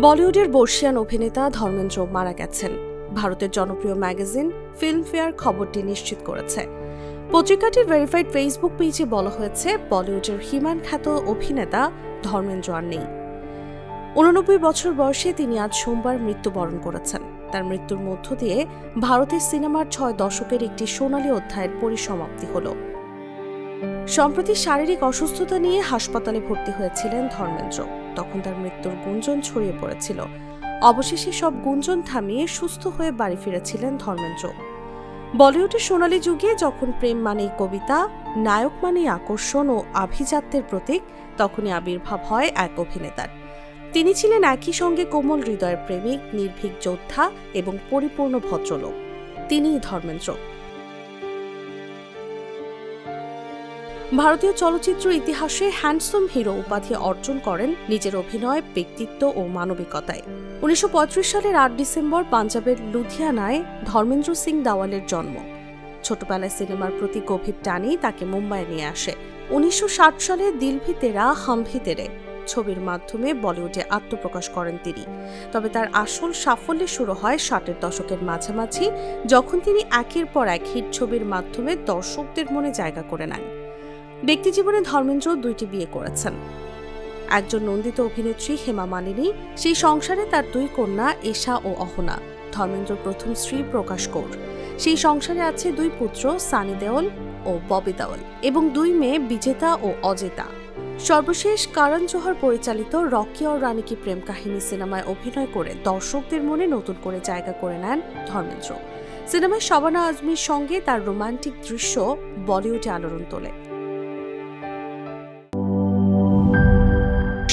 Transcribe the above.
বলিউডের বর্ষিয়ান অভিনেতা ধর্মেন্দ্র মারা গেছেন। ভারতের জনপ্রিয় ম্যাগাজিন ফিল্মফেয়ার খবরটি নিশ্চিত করেছে। পত্রিকাটির ভেরিফাইড ফেসবুক পেজে বলা হয়েছে, বলিউডের হিমান খ্যাত অভিনেতা ধর্মেন্দ্র আর নেই। উননব্বই বছর বয়সে তিনি আজ সোমবার মৃত্যুবরণ করেছেন। তার মৃত্যুর মধ্য দিয়ে ভারতের সিনেমার ছয় দশকের একটি সোনালী অধ্যায়ের পরিসমাপ্তি হল। সম্প্রতি শারীরিক অসুস্থতা নিয়ে হাসপাতালে ভর্তি হয়েছিলেন ধর্মেন্দ্র। তখন তার মৃত্যুর গুঞ্জন ছড়িয়ে পড়েছিল। অবশেষে সব গুঞ্জন থামিয়ে সুস্থ হয়ে বাড়ি ফিরেছিলেন ধর্মেন্দ্র। বলিউডের সোনালী যুগে যখন প্রেম মানেই কবিতা, নায়ক মানেই আকর্ষণ ও আভিজাত্যের প্রতীক, তখনই আবির্ভাব হয় এক অভিনেতার। তিনি ছিলেন একই সঙ্গে কোমল হৃদয়ের প্রেমিক, নির্ভীক যোদ্ধা এবং পরিপূর্ণ ভদ্রলোক। তিনিই ধর্মেন্দ্র। ভারতীয় চলচ্চিত্র ইতিহাসে হ্যান্ডসম হিরো উপাধি অর্জন করেন নিজের অভিনয়, ব্যক্তিত্ব ও মানবিকতায়। উনিশশো পঁয়ত্রিশ সালের আট ডিসেম্বর পাঞ্জাবের লুধিয়ানায় ধর্মেন্দ্র সিং দাওয়ালের জন্ম। ছোটবেলায় সিনেমার প্রতি গভীর টানই তাকে মুম্বাইয়ে নিয়ে আসে। উনিশশো ষাট সালে দিল ভি তেরা, হাম ভি তেরে ছবির মাধ্যমে বলিউডে আত্মপ্রকাশ করেন তিনি। তবে তার আসল সাফল্য শুরু হয় ষাটের দশকের মাঝামাঝি, যখন তিনি একের পর এক হিট ছবির মাধ্যমে দর্শকদের মনে জায়গা করে নেন। ব্যক্তিজীবনে ধর্মেন্দ্র দুইটি বিয়ে করেছেন। একজন নন্দিত অভিনেত্রী হেমা মালিনী, সেই সংসারে তার দুই কন্যা এশা ও অহনা। ধর্মেন্দ্র প্রথম স্ত্রী প্রকাশ কৌর। সেই সংসারে আছে দুই পুত্র, সানি দেওল ও ববি দেওল এবং দুই মেয়ে, বিজেতা ও অজেতা। সর্বশেষ কারণ জোহর পরিচালিত রকি और রানী কি প্রেম কাহিনী সিনেমায় অভিনয় করে দর্শকদের মনে নতুন করে জায়গা করে নেন ধর্মেন্দ্র। সিনেমায় শবানা আজমির সঙ্গে তার রোমান্টিক দৃশ্য বলিউডে আলোড়ন তোলে।